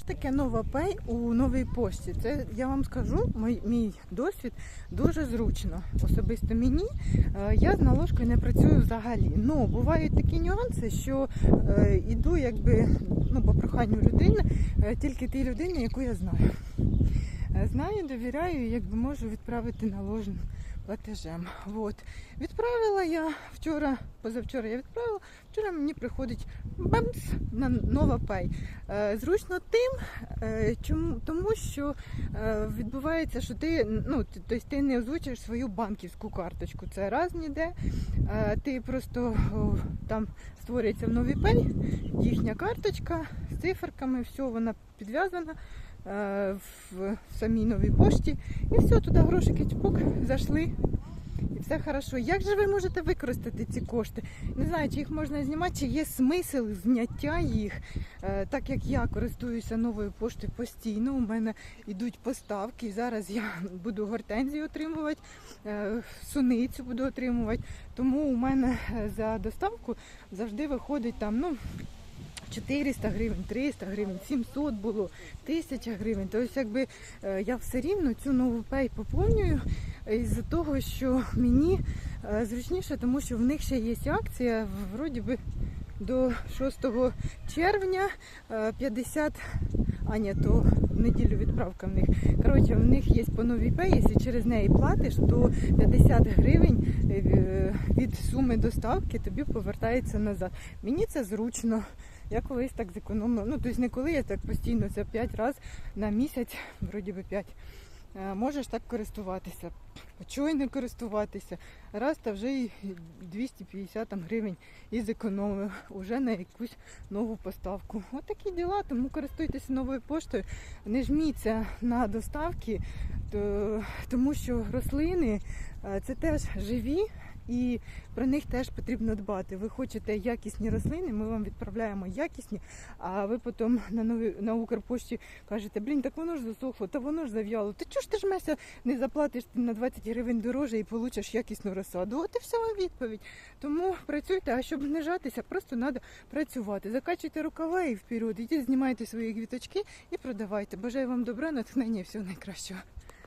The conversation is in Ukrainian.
Що ж таке нова пей у новій пошті? Це я вам скажу, мій, мій досвід дуже зручно. Особисто мені Е, я з наложкою не працюю взагалі. Ну бувають такі нюанси, що е, іду якби ну, по проханню людини, е, тільки тій людині, яку я знаю. Е, Знаю, довіряю, якби можу відправити наложеним платежем. От. Відправила я вчора, позавчора я відправила, вчора мені приходить бамс на нова пей. Е, Зручно тим, е, чому, тому що е, відбувається, що ти, ну, тобто ти не озвучуєш свою банківську карточку. Це раз ніде. Ти просто там створюється в пей, їхня карточка з циферками, все, вона підв'язана в самій новій пошті. І все, туди грошики тьпук, зайшли. І все хорошо. Як же ви можете використати ці кошти? Не знаю, чи їх можна знімати, чи є смисл зняття їх. Е, Так як я користуюся новою поштою постійно, у мене йдуть поставки. І зараз я буду гортензію отримувати, е, суницю буду отримувати. Тому у мене е, за доставку завжди виходить там, ну. 400 гривень, 300 гривень, 700 було, 1000 гривень. Тобто, якби е, я все рівно цю нову пей поповнюю із-за того, що мені е, зручніше, тому що в них ще є акція, вроді би до 6 червня е, 50, а ні, то в неділю відправка в них. Коротше, в них є по новій пей, якщо через неї платиш, то 50 гривень е, від суми доставки тобі повертається назад. Мені це зручно. Я колись так зекономила. Ну, тобто не коли я так постійно, це 5 разів на місяць, вроді би 5. Е, Можеш так користуватися. Чого й не користуватися? Раз та вже і 250 там, гривень і зекономив уже на якусь нову поставку. От такі діла, тому користуйтеся новою поштою. Не жміться на доставки, то- тому що рослини е, це теж живі. І про них теж потрібно дбати. Ви хочете якісні рослини, ми вам відправляємо якісні, а ви потім на нові на Укрпошті кажете, блін, так воно ж засохло, та воно ж зав'яло. Та чого ж ти ж Меся не заплатиш ти на 20 гривень дороже і получиш якісну розсаду? От і вся вам відповідь. Тому працюйте, а щоб не жатися, просто треба працювати. Закачуйте рукава і вперед. Ідіть, знімайте свої квіточки і продавайте. Бажаю вам добра, натхнення і всього найкращого.